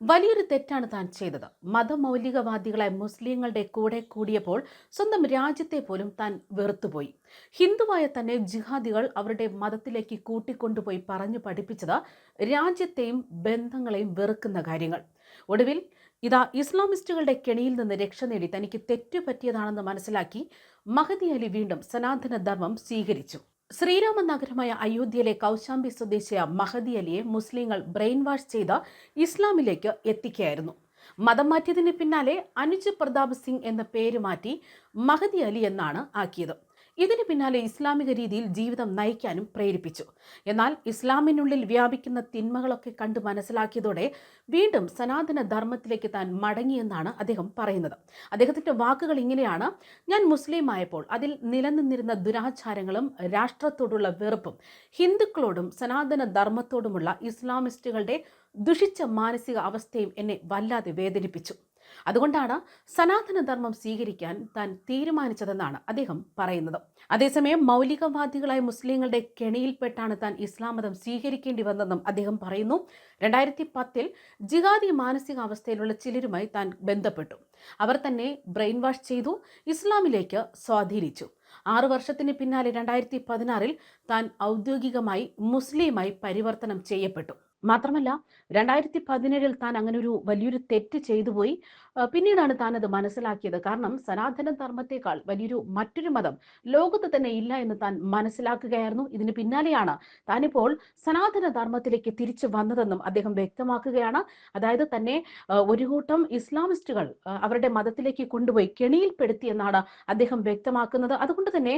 വലിയൊരു തെറ്റാണ് താൻ ചെയ്തത്. മതമൗലികവാദികളായ മുസ്ലിങ്ങളുടെ കൂടെ കൂടിയപ്പോൾ സ്വന്തം രാജ്യത്തെ പോലും താൻ വെറുത്തുപോയി. ഹിന്ദുവായ തന്നെ ജിഹാദികൾ അവരുടെ മതത്തിലേക്ക് കൂട്ടിക്കൊണ്ടുപോയി പറഞ്ഞു പഠിപ്പിച്ചത് രാജ്യത്തെയും ബന്ധങ്ങളെയും വെറുക്കുന്ന കാര്യങ്ങൾ. ഒടുവിൽ ഇതാ ഇസ്ലാമിസ്റ്റുകളുടെ കെണിയിൽ നിന്ന് രക്ഷ നേടി തനിക്ക് തെറ്റുപറ്റിയതാണെന്ന് മനസ്സിലാക്കി മഹദി അലി വീണ്ടും സനാതന ധർമ്മം സ്വീകരിച്ചു. ശ്രീരാമ നഗരമായ അയോധ്യയിലെ കൗശാംബി സ്വദേശിയ മഹദി അലിയെ മുസ്ലിങ്ങൾ ബ്രെയിൻ വാഷ് ചെയ്ത് ഇസ്ലാമിലേക്ക് എത്തിക്കുകയായിരുന്നു. മതം മാറ്റിയതിന് പിന്നാലെ അനുജ് പ്രതാപ് സിംഗ് എന്ന പേര് മാറ്റി മഹദി അലി എന്നാണ് ആക്കിയത്. ഇതിന് പിന്നാലെ ഇസ്ലാമിക രീതിയിൽ ജീവിതം നയിക്കാനും പ്രേരിപ്പിച്ചു. എന്നാൽ ഇസ്ലാമിനുള്ളിൽ വ്യാപിക്കുന്ന തിന്മകളൊക്കെ കണ്ട് മനസ്സിലാക്കിയതോടെ വീണ്ടും സനാതന ധർമ്മത്തിലേക്ക് താൻ മടങ്ങിയെന്നാണ് അദ്ദേഹം പറയുന്നത്. അദ്ദേഹത്തിന്റെ വാക്കുകൾ ഇങ്ങനെയാണ്. ഞാൻ മുസ്ലിം ആയപ്പോൾ അതിൽ നിലനിന്നിരുന്ന ദുരാചാരങ്ങളും രാഷ്ട്രത്തോടുള്ള വെറുപ്പും ഹിന്ദുക്കളോടും സനാതന ധർമ്മത്തോടുമുള്ള ഇസ്ലാമിസ്റ്റുകളുടെ ദുഷിച്ച മാനസിക അവസ്ഥയും എന്നെ വല്ലാതെ വേദനിപ്പിച്ചു. അതുകൊണ്ടാണ് സനാതനധർമ്മം സ്വീകരിക്കാൻ താൻ തീരുമാനിച്ചതെന്നാണ് അദ്ദേഹം പറയുന്നത്. അതേസമയം മൗലികവാദികളായ മുസ്ലിങ്ങളുടെ കെണിയിൽപ്പെട്ടാണ് താൻ ഇസ്ലാം മതം സ്വീകരിക്കേണ്ടി വന്നതെന്നും അദ്ദേഹം പറയുന്നു. രണ്ടായിരത്തി പത്തിൽ ജിഹാദി മാനസികാവസ്ഥയിലുള്ള ചിലരുമായി താൻ ബന്ധപ്പെട്ടു. അവർ തന്നെ ബ്രെയിൻ വാഷ് ചെയ്തു ഇസ്ലാമിലേക്ക് സ്വാധീനിച്ചു. ആറു വർഷത്തിന് പിന്നാലെ രണ്ടായിരത്തി പതിനാറിൽ താൻ ഔദ്യോഗികമായി മുസ്ലിമായി പരിവർത്തനം ചെയ്യപ്പെട്ടു. മാത്രമല്ല രണ്ടായിരത്തി പതിനേഴിൽ താൻ അങ്ങനെ ഒരു വലിയൊരു തെറ്റ് ചെയ്തു പോയി. പിന്നീടാണ് താൻ അത് മനസ്സിലാക്കിയത്. കാരണം സനാതന ധർമ്മത്തെക്കാൾ വലിയൊരു മറ്റൊരു മതം ലോകത്ത് തന്നെ ഇല്ല എന്ന് താൻ മനസ്സിലാക്കുകയായിരുന്നു. ഇതിന് പിന്നാലെയാണ് താനിപ്പോൾ സനാതന ധർമ്മത്തിലേക്ക് തിരിച്ചു വന്നതെന്നും അദ്ദേഹം വ്യക്തമാക്കുകയാണ്. അതായത് തന്നെ ഒരു കൂട്ടം ഇസ്ലാമിസ്റ്റുകൾ അവരുടെ മതത്തിലേക്ക് കൊണ്ടുപോയി കെണിയിൽപ്പെടുത്തി എന്നാണ് അദ്ദേഹം വ്യക്തമാക്കുന്നത്. അതുകൊണ്ട് തന്നെ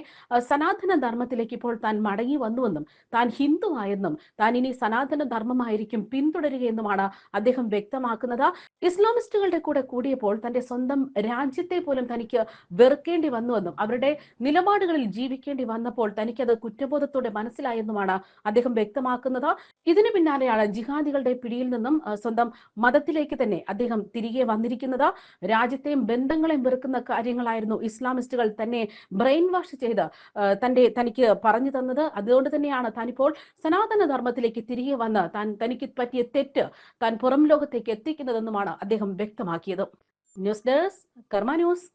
സനാതന ധർമ്മത്തിലേക്ക് ഇപ്പോൾ താൻ മടങ്ങി വന്നുവെന്നും താൻ ഹിന്ദു ആയെന്നും താൻ ഇനി സനാതന ധർമ്മമായിരിക്കും പിന്തുടരുകയെന്നുമാണ് അദ്ദേഹം വ്യക്തമാക്കുന്നത്. ഇസ്ലാമിസ്റ്റുകളുടെ കൂടെ കൂടിയപ്പോൾ തന്റെ സ്വന്തം രാജ്യത്തെ പോലും തനിക്ക് വെറുക്കേണ്ടി വന്നുവെന്നും അവരുടെ നിലപാടുകളിൽ ജീവിക്കേണ്ടി വന്നപ്പോൾ തനിക്കത് കുറ്റബോധത്തോടെ മനസ്സിലായെന്നുമാണ് അദ്ദേഹം വ്യക്തമാക്കുന്നത്. ഇതിനു പിന്നാലെയാണ് ജിഹാദികളുടെ പിടിയിൽ നിന്നും സ്വന്തം മതത്തിലേക്ക് തന്നെ അദ്ദേഹം തിരികെ വന്നിരിക്കുന്നത്. രാജ്യത്തെയും ബന്ധങ്ങളെയും വെറുക്കുന്ന കാര്യങ്ങളായിരുന്നു ഇസ്ലാമിസ്റ്റുകൾ തന്നെ ബ്രെയിൻ വാഷ് ചെയ്ത് തന്റെ തനിക്ക് പറഞ്ഞു തന്നത്. അതുകൊണ്ട് തന്നെയാണ് താനിപ്പോൾ സനാതന ധർമ്മത്തിലേക്ക് തിരികെ വന്ന് താൻ തനിക്ക് പറ്റിയ തെറ്റ് താൻ പുറം ലോകത്തേക്ക് എത്തിക്കുന്നതെന്നുമാണ് അദ്ദേഹം വ്യക്തമാക്കിയത്. News desk Karma news.